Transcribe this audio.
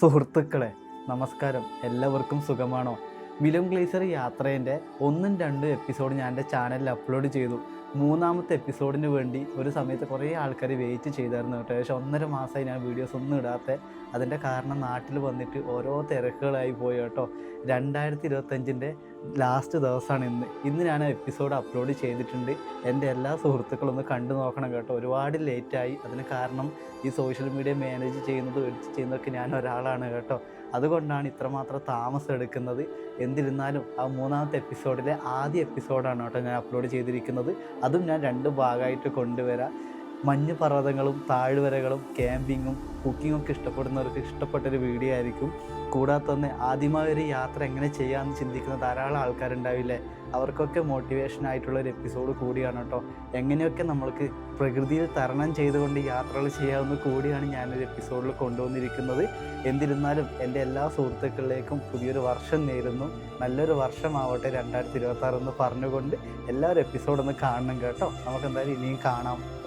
സുഹൃത്തുക്കളെ നമസ്കാരം. എല്ലാവർക്കും സുഖമാണോ? വിലം ഗ്ലേസർ യാത്രേന്റെ ഒന്നും രണ്ടും എപ്പിസോഡ് ഞാൻ എന്റെ ചാനലിൽ അപ്ലോഡ് ചെയ്തു. മൂന്നാമത്തെ എപ്പിസോഡിന് വേണ്ടി ഒരു സമയത്ത് കുറേ ആൾക്കാർ വെയിറ്റ് ചെയ്തായിരുന്നു കേട്ടോ. ഏകദേശം ഒന്നര മാസമായി ഞാൻ വീഡിയോസ് ഒന്നും ഇടാത്ത. അതിന്റെ കാരണം നാട്ടിൽ വന്നിട്ട് ഓരോ തിരക്കുകളായി പോയി കേട്ടോ. രണ്ടായിരത്തി ഇരുപത്തഞ്ചിന്റെ ലാസ്റ്റ് ദിവസമാണ് ഇന്ന്. ഇന്ന് ഞാൻ എപ്പിസോഡ് അപ്ലോഡ് ചെയ്തിട്ടുണ്ട്. എന്റെ എല്ലാ സുഹൃത്തുക്കളും ഒന്ന് കണ്ടു നോക്കണം കേട്ടോ. ഒരുപാട് ലേറ്റായി അതിന് കാരണം ഈ സോഷ്യൽ മീഡിയ മാനേജ് ചെയ്യുന്നതും എഡിറ്റ് ചെയ്യുന്നതൊക്കെ ഞാൻ ഒരാളാണ് കേട്ടോ. അതുകൊണ്ടാണ് ഇത്രമാത്രം താമസം എടുക്കുന്നത്. എന്നിരുന്നാലും ആ മൂന്നാമത്തെ എപ്പിസോഡിലെ ആദ്യ എപ്പിസോഡാണ് കേട്ടോ ഞാൻ അപ്ലോഡ് ചെയ്തിരിക്കുന്നത്. അതും ഞാൻ രണ്ട് ഭാഗമായിട്ട് കൊണ്ടുവരാം. മഞ്ഞ് പർവതങ്ങളും താഴ്വരകളും ക്യാമ്പിങ്ങും കുക്കിങ്ങും ഒക്കെ ഇഷ്ടപ്പെടുന്നവർക്ക് ഇഷ്ടപ്പെട്ടൊരു വീഡിയോ ആയിരിക്കും. കൂടാതെ തന്നെ ആദ്യമായി ഒരു യാത്ര എങ്ങനെ ചെയ്യാമെന്ന് ചിന്തിക്കുന്ന ധാരാളം ആൾക്കാരുണ്ടാവില്ലേ? അവർക്കൊക്കെ മോട്ടിവേഷൻ ആയിട്ടുള്ള ഒരു എപ്പിസോഡ് കൂടിയാണ് കേട്ടോ. എങ്ങനെയൊക്കെ നമ്മൾക്ക് പ്രകൃതിയിൽ തരണം ചെയ്തുകൊണ്ട് യാത്രകൾ ചെയ്യാവുന്ന കൂടിയാണ് ഞാനൊരു എപ്പിസോഡിൽ കൊണ്ടുവന്നിരിക്കുന്നത്. എന്നിരുന്നാലും എന്റെ എല്ലാ സുഹൃത്തുക്കളിലേക്കും പുതിയൊരു വർഷം നേരുന്നു. നല്ലൊരു വർഷമാവട്ടെ രണ്ടായിരത്തി ഇരുപത്തി ആറ് എന്ന് പറഞ്ഞുകൊണ്ട് എല്ലാവരും എപ്പിസോഡ് ഒന്ന് കാണണം കേട്ടോ. നമുക്ക് എന്തായാലും ഇനിയും കാണാം.